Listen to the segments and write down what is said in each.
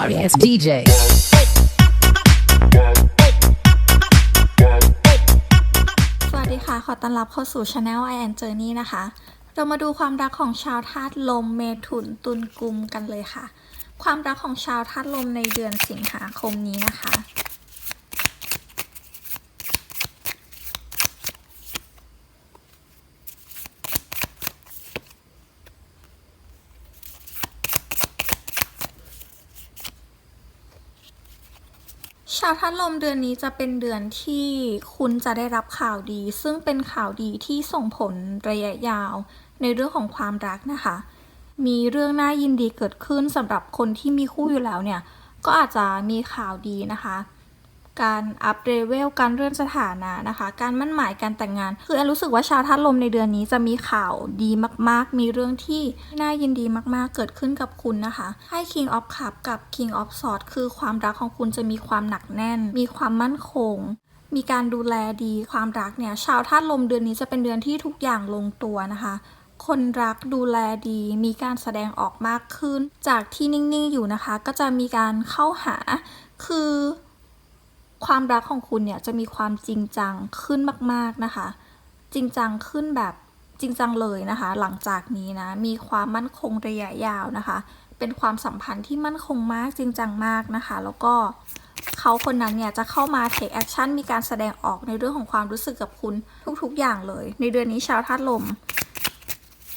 sorry it's DJ. สวัสดีค่ะ ขอต้อนรับเข้าสู่ช anel I and Journey นะคะ เรามาดูความรักของชาวธาตุลมเมถุนตุลกุมกันเลยค่ะ ความรักของชาวธาตุลมในเดือนสิงหาคมนี้นะคะ ชาวธาตุลมเดือนนี้จะเป็นเดือนที่คุณจะได้รับข่าวดี ซึ่งเป็นข่าวดีที่ส่งผลระยะยาว ในเรื่องของความรักนะคะ มีเรื่องน่ายินดีเกิดขึ้นสำหรับคนที่มีคู่อยู่แล้วเนี่ย ก็อาจจะมีข่าวดีนะคะ การอัปเดเวลการเลื่อนสถานะนะคะ การมั่นหมายการแต่งงาน คือแอนรู้สึกว่าชาวธาตุลมในเดือนนี้จะมีข่าวดีมาก ๆ มีเรื่องที่น่ายินดีมากๆ เกิดขึ้นกับคุณนะคะให้ King of Cup กับ King of Swords คือความรักของคุณจะมีความหนักแน่น มีความมั่นคงมีการดูแลดีความรักเนี่ยชาวธาตุลมเดือนนี้จะเป็นเดือนที่ทุกอย่างลงตัวนะคะ คนรักดูแลดีมีการแสดงออกมากขึ้น จากที่นิ่งๆอยู่นะคะ ก็จะมีการเข้าหาคือ ความรักของคุณเนี่ยจะมีความจริงจังขึ้นมาก ๆนะคะ จริงจังขึ้นแบบจริงจังเลยนะคะ หลังจากนี้นะมีความมั่นคงระยะยาวนะคะ เป็นความสัมพันธ์ที่มั่นคงมากจริงจังมากนะคะ แล้วก็เขาคนนั้นเนี่ยจะเข้ามา take action มีการแสดงออกในเรื่องของความรู้สึกกับคุณทุกๆอย่างเลย ในเดือนนี้ชาวธาตุลม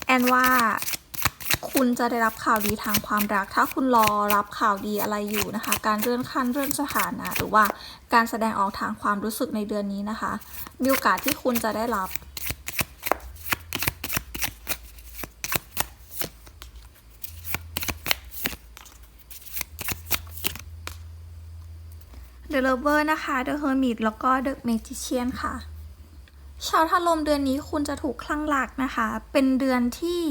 แอนว่า คุณจะได้รับข่าวดีทางความรัก ถ้าคุณรอรับข่าวดีอะไรอยู่นะคะ การเลื่อนขั้นเลื่อนสถานะ หรือว่าการแสดงออกทางความรู้สึกในเดือนนี้นะคะ มีโอกาสที่คุณจะได้รับ The Lover นะคะ The Hermit แล้วก็ The Magician ค่ะ ชาวธาตุลมเดือนนี้คุณจะถูกคลั่งรักนะคะ เป็นเดือนที่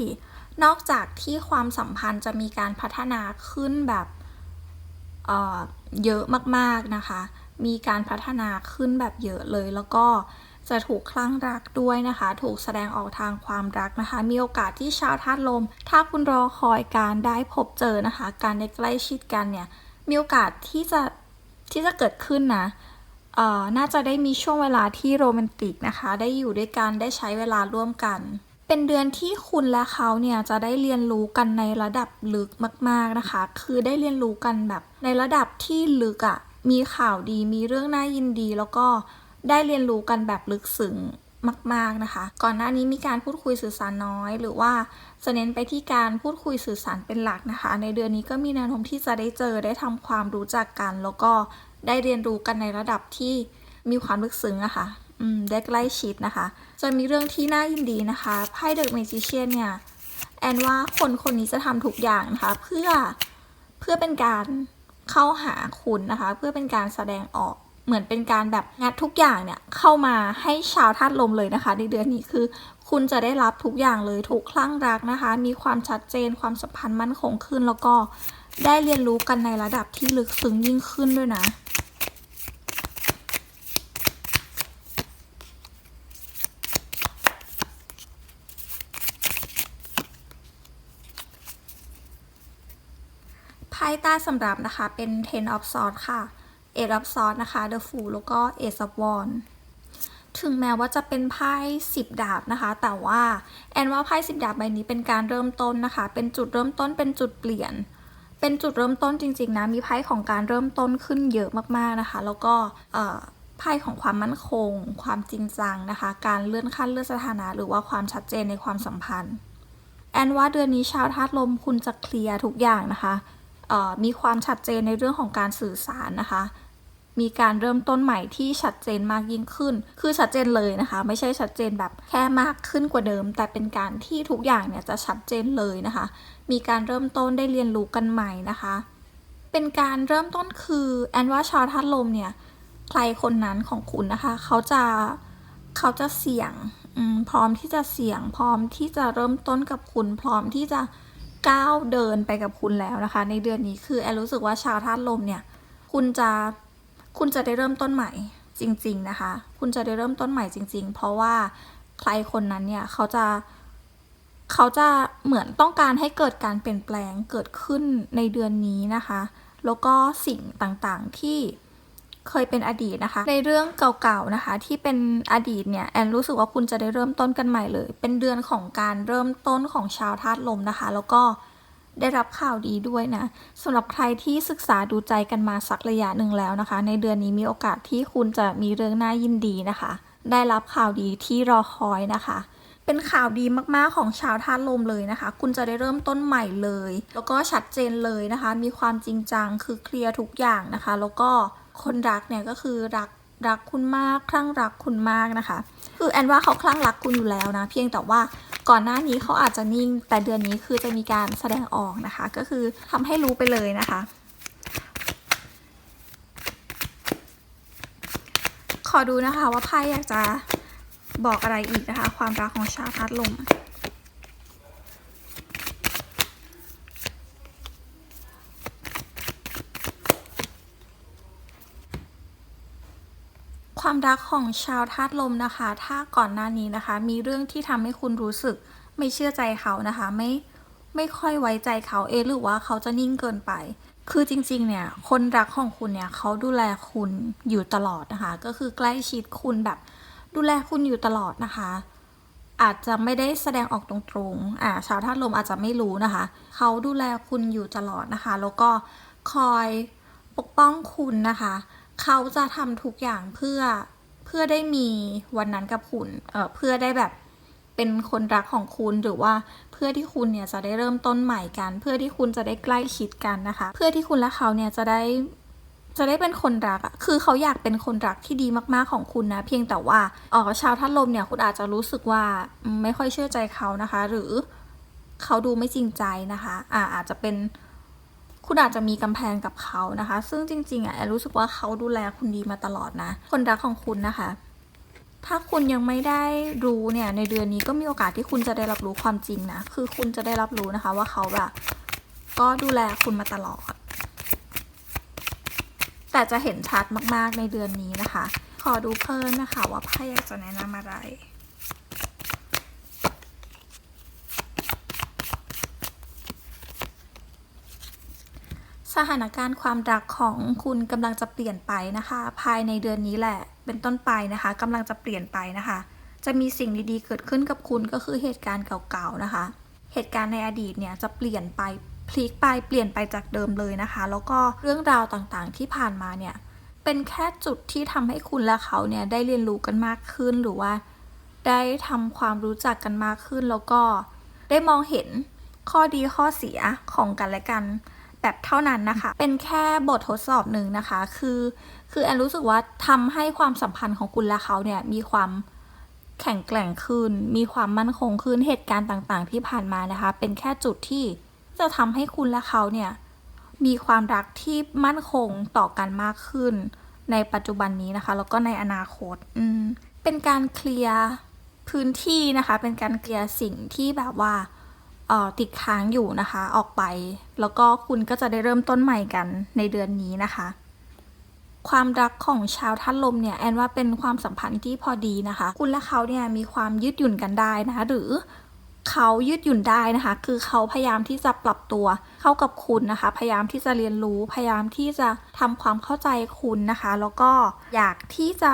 นอกจากที่ความสัมพันธ์จะมีการพัฒนาขึ้นแบบเเยอะมากๆนะคะ มีการพัฒนาขึ้นแบบเยอะเลยแล้วก็จะถูกคลั่งรักด้วยนะคะ ถูกแสดงออกทางความรักนะคะ มีโอกาสที่ชาวธาตุลม ถ้าคุณรอคอยการได้พบเจอนะคะ การได้ใกล้ชิดกันเนี่ย มีโอกาสที่จะที่จะเกิดขึ้นนะน่าจะได้มีช่วงเวลาที่โรแมนติกนะคะ ได้อยู่ด้วยกัน ได้ใช้เวลาร่วมกัน เป็นเดือนที่คุณและเขาเนี่ยจะได้เรียนรู้กันในระดับลึกมาก ๆนะคะ คือได้เรียนรู้กันแบบในระดับที่ลึกอะ่ะ มีข่าวดี มีเรื่องน่ายินดี แล้วก็ได้เรียนรู้กันแบบลึกซึ้งมาก ๆนะคะ ก่อนหน้านี้มีการพูดคุยสื่อสารน้อย หรือว่าจะเน้นไปที่การพูดคุยสื่อสารเป็นหลักนะคะ ในเดือนนี้ก็มีแนวโน้มที่จะได้เจอได้ทำความรู้จักกัน แล้วก็ได้เรียนรู้กันในระดับที่มีความลึกซึ้งอะค่ะ ได้ใกล้ชิดนะคะ จะมีเรื่องที่น่ายินดีนะคะไพ่เดอะเมจิเชียนเนี่ยแอนว่าคนคนนี้จะทำทุกอย่างนะคะเพื่อเพื่อเป็นการเข้าหาคุณนะคะ เพื่อเป็นการแสดงออกเหมือนเป็นการแบบงัดทุกอย่างเนี่ยเข้ามาให้ชาวธาตุลมเลยนะคะ ในเดือนนี้คือ คุณจะได้รับทุกอย่างเลยถูกคลั่งรักนะคะ มีความชัดเจนความสัมพันธ์มั่นคงขึ้นแล้วก็ได้เรียนรู้กันในระดับที่ลึกซึ้งยิ่งขึ้นด้วยนะ ไพ่ใต้สำรับนะคะเป็น Ten of Swords ค่ะ Eight of Swords นะคะ The Fool แล้วก็ Ace of Wands ถึงแม้ว่าจะเป็นไพ่สิบดาบนะคะ แต่ว่าแอนว่าไพ่สิบดาบใบนี้เป็นการเริ่มต้นนะคะ เป็นจุดเริ่มต้นเป็นจุดเปลี่ยน เป็นจุดเริ่มต้นจริง ๆ นะ มีไพ่ของการเริ่มต้นขึ้นเยอะมากๆนะคะ แล้วก็ไพ่ของความมั่นคง ความจริงจังนะคะ การเลื่อนขั้นเลื่อนสถานะหรือว่าความชัดเจนในความสัมพันธ์ แอนว่าเดือนนี้ชาวธาตุลมคุณจะเคลียร์ทุกอย่างนะคะ มีความชัดเจนในเรื่องของการสื่อสารนะคะ มีการเริ่มต้นใหม่ที่ชัดเจนมากยิ่งขึ้น คือชัดเจนเลยนะคะ ไม่ใช่ชัดเจนแบบแค่มากขึ้นกว่าเดิม แต่เป็นการที่ทุกอย่างเนี่ยจะชัดเจนเลยนะคะ มีการเริ่มต้นได้เรียนรู้กันใหม่นะคะ เป็นการเริ่มต้นคือแอนว่าชาวธาตุลมเนี่ยใครคนนั้นของคุณนะคะ เขาจะเขาจะเสี่ยงพร้อมที่จะเสี่ยง พร้อมที่จะเริ่มต้นกับคุณ พร้อมที่จะ ก้าวเดินไปกับคุณแล้วนะคะ ในเดือนนี้คือแอนรู้สึกว่าชาวธาตุลมเนี่ย คุณจะคุณจะได้เริ่มต้นใหม่จริง ๆนะคะ คุณจะได้เริ่มต้นใหม่จริง ๆ เพราะว่าใครคนนั้นเนี่ยเขาจะเขาจะเหมือนต้องการให้เกิดการเปลี่ยนแปลงเกิดขึ้นในเดือนนี้นะคะ แล้วก็สิ่งต่างๆที่ เคยเป็นอดีตนะคะ ในเรื่องเก่าๆนะคะ ที่เป็นอดีตเนี่ยแอนรู้สึกว่าคุณจะได้เริ่มต้นกันใหม่เลย เป็นเดือนของการเริ่มต้นของชาวธาตุลมนะคะ แล้วก็ได้รับข่าวดีด้วยนะสำหรับใครที่ศึกษาดูใจกันมาสักระยะหนึ่งแล้วนะคะ ในเดือนนี้มีโอกาสที่คุณจะมีเรื่องน่ายินดีนะคะ ได้รับข่าวดีที่รอคอยนะคะ เป็นข่าวดีมากๆของชาวธาตุลมเลยนะคะ คุณจะได้เริ่มต้นใหม่เลย แล้วก็ชัดเจนเลยนะคะ มีความจริงจังคือเคลียร์ทุกอย่างนะคะ แล้วก็ คนรักเนี่ยก็คือรักรักคุณมากคลั่งรักคุณมากนะคะ คือแอนว่าเขาคลั่งรักคุณอยู่แล้วนะ เพียงแต่ว่าก่อนหน้านี้เขาอาจจะนิ่ง แต่เดือนนี้คือจะมีการแสดงออกนะคะ ก็คือทำให้รู้ไปเลยนะคะ ขอดูนะคะว่าไพ่อยากจะบอกอะไรอีกนะคะ ความรักของชาวพัดลม ความรักของชาวธาตุลมนะคะ ถ้าก่อนหน้านี้นะคะ มีเรื่องที่ทำให้คุณรู้สึกไม่เชื่อใจเขานะคะ ไม่ไม่ค่อยไว้ใจเขาเอหรือว่าเขาจะนิ่งเกินไป คือจริงๆ เนี่ย คนรักของคุณเนี่ยเขาดูแลคุณอยู่ตลอดนะคะ ก็คือใกล้ชิดคุณแบบ ดูแลคุณอยู่ตลอดนะคะ อาจจะไม่ได้แสดงออกตรงๆ อ่า ชาวธาตุลมอาจจะไม่รู้นะคะ เขาดูแลคุณอยู่ตลอดนะคะ แล้วก็คอยปกป้องคุณนะคะ เขาจะทำทุกอย่างเพื่อเพื่อได้มีวันนั้นกับคุณ เอ่อเพื่อได้แบบเป็นคนรักของคุณหรือว่าเพื่อที่คุณเนี่ยจะได้เริ่มต้นใหม่กัน เพื่อที่คุณจะได้ใกล้ชิดกันนะคะ เพื่อที่คุณและเขาเนี่ยจะได้จะได้เป็นคนรักอะคือเขาอยากเป็นคนรักที่ดีมากๆของคุณนะ เพียงแต่ว่าเออชาวทัดลมเนี่ยคุณอาจจะรู้สึกว่าไม่ค่อยเชื่อใจเขานะคะ หรือเขาดูไม่จริงใจนะคะ อ่าอาจจะเป็น คุณอาจจะมีกำแพงกับเขานะคะ ซึ่งจริงๆอะแอรู้สึกว่าเขาดูแลคุณดีมาตลอดนะ คนรักของคุณนะคะ ถ้าคุณยังไม่ได้รู้เนี่ยในเดือนนี้ก็มีโอกาสที่คุณจะได้รับรู้ความจริงนะ คือคุณจะได้รับรู้นะคะว่าเขาแบบก็ดูแลคุณมาตลอด แต่จะเห็นชัดมากๆในเดือนนี้นะคะ ขอดูเพิ่มนะคะว่าไพ่อยากจะแนะนำอะไร สถานการณ์ความรักของคุณกำลังจะเปลี่ยนไปนะคะ ภายในเดือนนี้แหละ เป็นต้นไปนะคะกำลังจะเปลี่ยนไปนะคะ จะมีสิ่งดีๆ เกิดขึ้นกับคุณก็คือเหตุการณ์เก่าๆนะคะ เหตุการณ์ในอดีตเนี่ยจะเปลี่ยนไปพลิกไปเปลี่ยนไปจากเดิมเลยนะคะ แล้วก็เรื่องราวต่างๆที่ผ่านมาเนี่ยเป็นแค่จุดที่ทำให้คุณและเขาเนี่ยได้เรียนรู้กันมากขึ้นหรือว่า ได้ทำความรู้จักกันมากขึ้นแล้วก็ได้มองเห็นข้อดีข้อเสียของกันและกัน แบบเท่านั้นนะคะ เป็นแค่บททดสอบหนึ่งนะคะ คือ คือแอนรู้สึกว่าทำให้ความสัมพันธ์ของคุณและเขาเนี่ยมีความแข็งแกร่งขึ้น มีความมั่นคงขึ้น เหตุการณ์ต่างๆ ที่ผ่านมานะคะ เป็นแค่จุดที่จะทำให้คุณและเขาเนี่ยมีความรักที่มั่นคงต่อกันมากขึ้น ในปัจจุบันนี้นะคะ แล้วก็ในอนาคต อืม เป็นการเคลียร์พื้นที่นะคะ เป็นการเคลียร์สิ่งที่แบบว่า ติดค้างอยู่นะคะ ออกไป แล้วก็คุณก็จะได้เริ่มต้นใหม่กันในเดือนนี้นะคะ ความรักของชาวท่านลมเนี่ยแอนว่าเป็นความสัมพันธ์ที่พอดีนะคะ คุณและเขาเนี่ยมีความยืดหยุ่นกันได้นะคะ หรือเขายืดหยุ่นได้นะคะ คือเขาพยายามที่จะปรับตัวเข้ากับคุณนะคะ พยายามที่จะเรียนรู้ พยายามที่จะทำความเข้าใจคุณนะคะ แล้วก็อยากที่จะ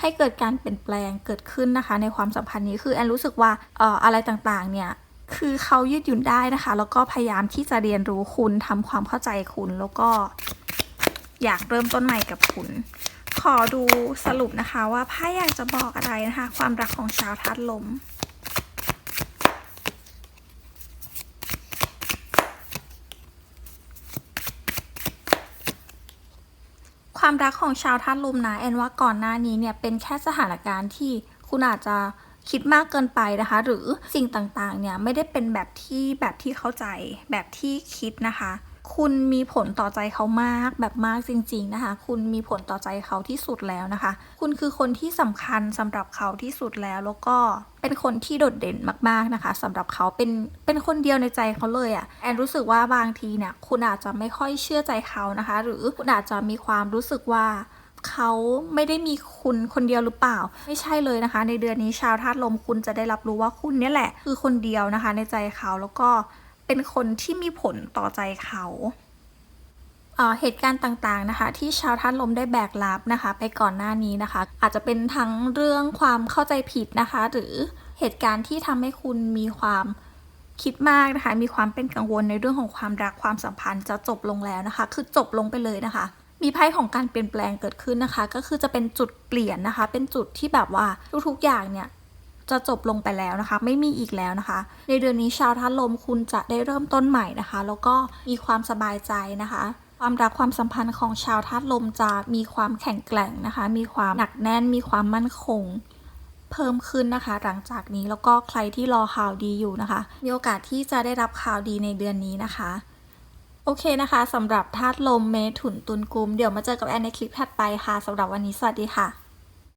ให้เกิดการเปลี่ยนแปลงเกิดขึ้นนะคะ ในความสัมพันธ์นี้คือแอนรู้สึกว่าอออะไรต่างๆเนี่ย คือเขายืดหยุ่นได้นะคะ แล้วก็พยายามที่จะเรียนรู้คุณทำความเข้าใจคุณแล้วก็ อยากเริ่มต้นใหม่กับคุณ ขอดูสรุปนะคะว่าไพ่อยากจะบอกอะไรนะคะ ความรักของชาวธาตุลมความรักของชาวธาตุลมนะแอนว่าก่อนหน้านี้เนี่ยเป็นแค่สถานการณ์ที่คุณอาจจะ คิดมากเกินไปนะคะ หรือสิ่งต่างๆเนี่ยไม่ได้เป็นแบบที่แบบที่เข้าใจ แบบที่คิดนะคะคุณมีผลต่อใจเขามากแบบมากจริง ๆนะคะ คุณมีผลต่อใจเขาที่สุดแล้วนะคะ คุณคือคนที่สำคัญสำหรับเขาที่สุดแล้วแล้วก็เป็นคนที่โดดเด่นมากๆนะคะสำหรับเขาเป็นเป็นคนเดียวในใจเขาเลยอะ่ะแอนรู้สึกว่าบางทีเนี่ยคุณอาจจะไม่ค่อยเชื่อใจเขานะคะ หรือคุณอาจจะมีความรู้สึกว่า เขาไม่ได้มีคุณคนเดียวหรือเปล่า ไม่ใช่เลยนะคะ ในเดือนนี้ชาวธาตุลมคุณจะได้รับรู้ว่าคุณเนี่ยแหละ คือคนเดียวนะคะ ในใจเขาแล้วก็เป็นคนที่มีผลต่อใจเขาเอ่อเหตุการณ์ต่างๆนะคะ ที่ชาวธาตุลมได้แบกรับนะคะ ไปก่อนหน้านี้นะคะ อาจจะเป็นทั้งเรื่องความเข้าใจผิดนะคะ หรือเหตุการณ์ที่ทำให้คุณมีความคิดมากนะคะ มีความเป็นกังวลในเรื่องของความรักความสัมพันธ์จะจบลงแล้วนะคะ คือจบลงไปเลยนะคะ มีไพ่ของการเปลี่ยนแปลงเกิดขึ้นนะคะ ก็คือจะเป็นจุดเปลี่ยนนะคะ เป็นจุดที่แบบว่าทุกๆอย่างเนี่ยจะจบลงไปแล้วนะคะ ไม่มีอีกแล้วนะคะ ในเดือนนี้ชาวธาตุลมคุณจะได้เริ่มต้นใหม่นะคะ แล้วก็มีความสบายใจนะคะ ความรักความสัมพันธ์ของชาวธาตุลมจะมีความแข็งแกร่งนะคะ มีความหนักแน่น มีความมั่นคง เพิ่มขึ้นนะคะ หลังจากนี้แล้วก็ใครที่รอข่าวดีอยู่นะคะ มีโอกาสที่จะได้รับข่าวดีในเดือนนี้นะคะ โอเคนะคะสำหรับธาตุลมเมถุนตุลกุม เดี๋ยวมาเจอกับแอนในคลิปถัดไปค่ะสำหรับวันนี้สวัสดีค่ะ